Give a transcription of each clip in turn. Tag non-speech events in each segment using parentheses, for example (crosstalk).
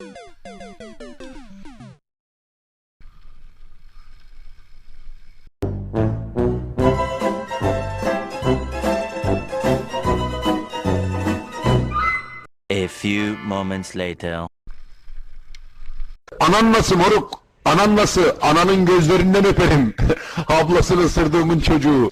A few moments later. Anan nasıl moruk? Anan nasıl? Ananın gözlerinden öperim. (laughs) Ablasını ısırdığımın çocuğu.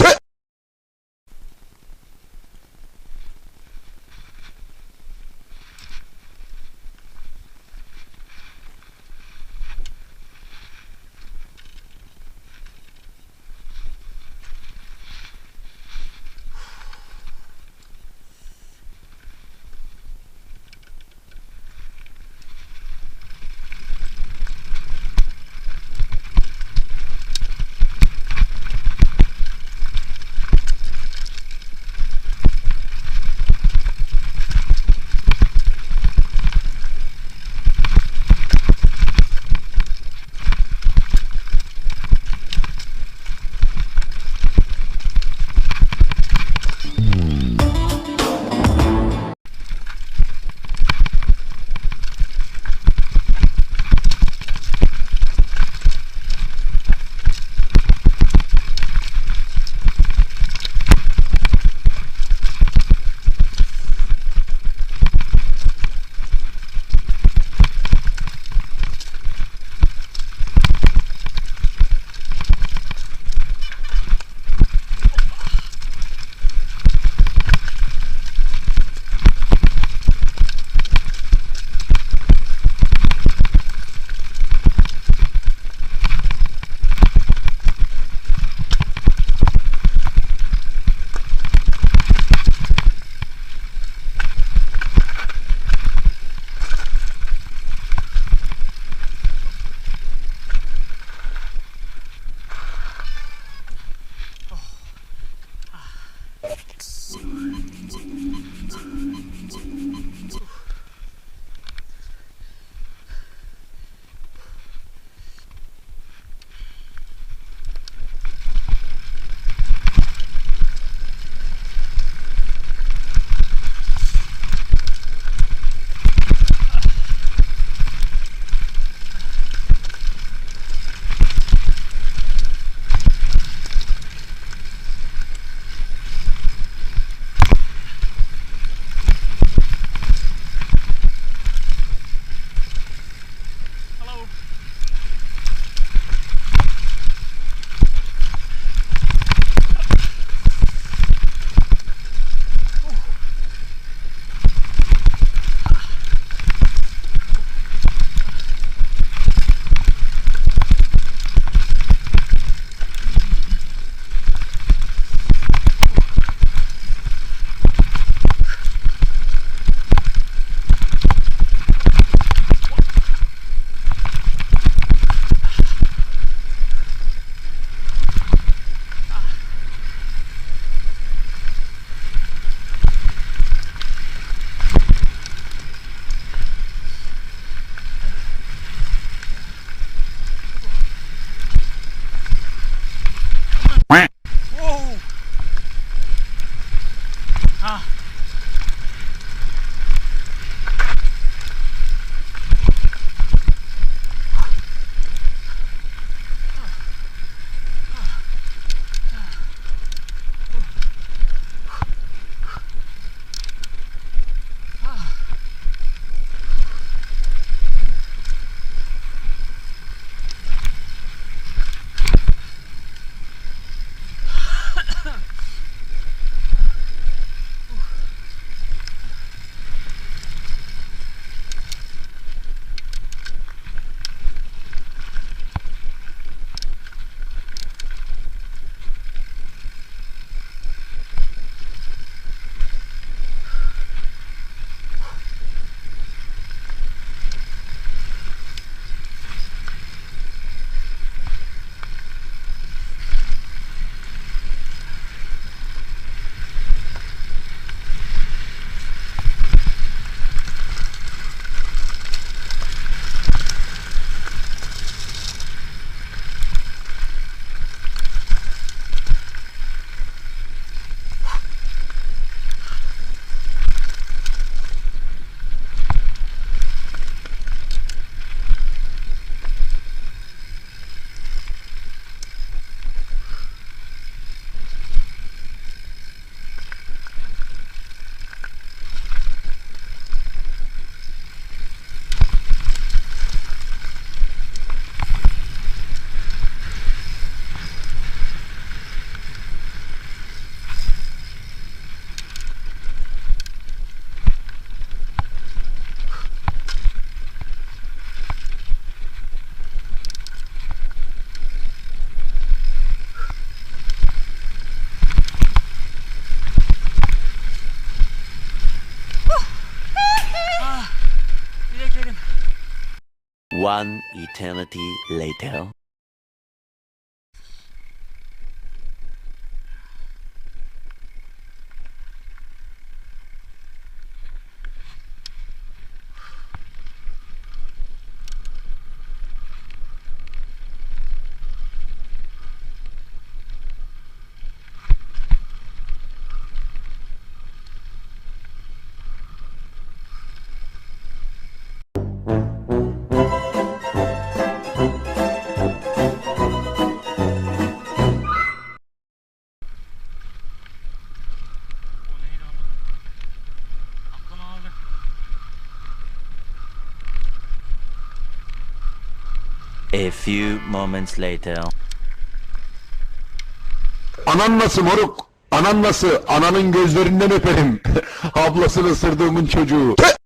One eternity later. A few moments later. Anan nasıl moruk? Anan nasıl? Ananın gözlerinden öperim. (laughs) Ablasını ısırdığımın çocuğu. Tüh!